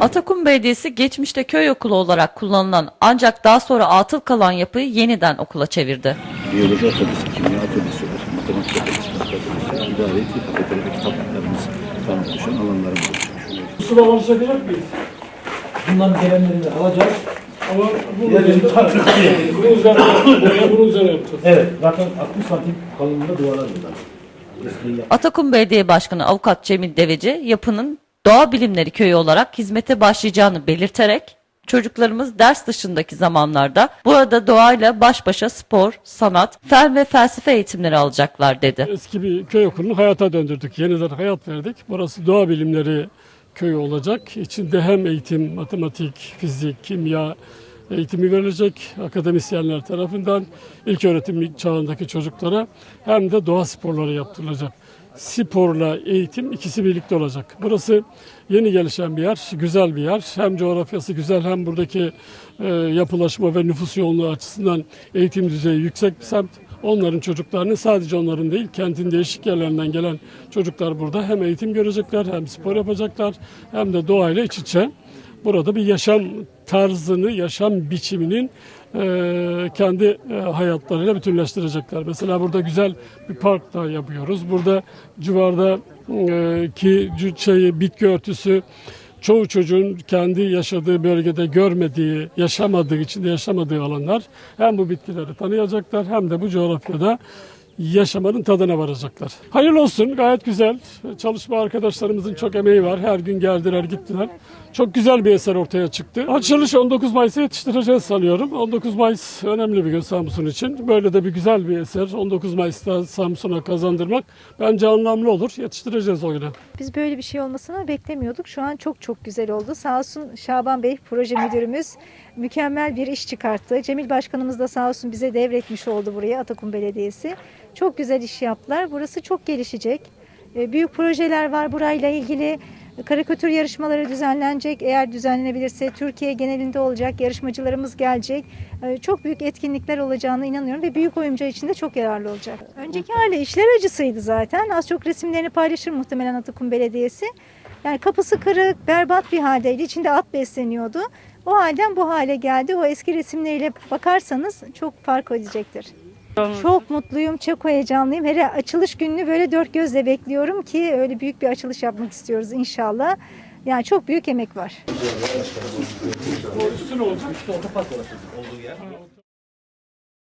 Atakum Belediyesi geçmişte köy okulu olarak kullanılan ancak daha sonra atıl kalan yapıyı yeniden okula çevirdi. Biyoloji atölyesi, kimya atölyesi matematik atölyesi, fizik atölyesi, idare eğitim fakülteleri kitaplıklarımız falan oluşan alanlarımız oluşmuş. Sıraları sökecek miyiz? Bunların gelenlerini alacağız. Ama bu üzerine boya bunun üzerine yapacağız. Evet, zaten 60 santim kalınlığında duvarlar bunlar. Atakum Belediye Başkanı Avukat Cemil Deveci yapının doğa bilimleri köyü olarak hizmete başlayacağını belirterek çocuklarımız ders dışındaki zamanlarda burada doğayla baş başa spor, sanat, fen ve felsefe eğitimleri alacaklar dedi. Eski bir köy okulunu hayata döndürdük. Yeniden hayat verdik. Burası doğa bilimleri köyü olacak. İçinde hem eğitim, matematik, fizik, kimya eğitimi verilecek akademisyenler tarafından ilk öğretim çağındaki çocuklara hem de doğa sporları yaptırılacak. Sporla eğitim ikisi birlikte olacak. Burası yeni gelişen bir yer, güzel bir yer. Hem coğrafyası güzel hem buradaki e, yapılaşma ve nüfus yoğunluğu açısından eğitim düzeyi yüksek bir semt. Onların çocuklarını sadece onların değil kentin değişik yerlerinden gelen çocuklar burada hem eğitim görecekler hem spor yapacaklar hem de doğayla iç içe burada bir yaşam tarzını, yaşam biçiminin e, kendi e, hayatlarıyla bütünleştirecekler. Mesela burada güzel bir park da yapıyoruz. Burada civarda e, ki şey, bitki örtüsü çoğu çocuğun kendi yaşadığı bölgede görmediği, yaşamadığı, içinde yaşamadığı alanlar hem bu bitkileri tanıyacaklar hem de bu coğrafyada yaşamanın tadına varacaklar. Hayırlı olsun, gayet güzel. Çalışma arkadaşlarımızın çok emeği var. Her gün geldiler, gittiler. Çok güzel bir eser ortaya çıktı. Açılış 19 Mayıs'a yetiştireceğiz sanıyorum. 19 Mayıs önemli bir gün Samsun için. Böyle de bir güzel bir eser 19 Mayıs'ta Samsun'a kazandırmak bence anlamlı olur. Yetiştireceğiz o güne. Biz böyle bir şey olmasını beklemiyorduk. Şu an çok çok güzel oldu. Sağ olsun Şaban Bey proje müdürümüz mükemmel bir iş çıkarttı. Cemil Başkanımız da sağ olsun bize devretmiş oldu buraya Atakum Belediyesi. Çok güzel iş yaptılar. Burası çok gelişecek. Ee, Büyük projeler var burayla ilgili. Karikatür yarışmaları düzenlenecek. Eğer düzenlenebilirse Türkiye genelinde olacak. Yarışmacılarımız gelecek. Ee, Çok büyük etkinlikler olacağına inanıyorum ve büyük oyuncu için de çok yararlı olacak. Önceki hali işler acısıydı zaten. Az çok resimlerini paylaşır muhtemelen Atakum Belediyesi. Yani kapısı kırık, berbat bir haldeydi. İçinde at besleniyordu. O halden bu hale geldi. O eski resimleriyle bakarsanız çok fark edecektir. Çok mutluyum, çok heyecanlıyım. Hele açılış gününü böyle dört gözle bekliyorum ki öyle büyük bir açılış yapmak istiyoruz inşallah. Yani çok büyük emek var. Üstüne oldu. İşte otopark orası olduğu yer.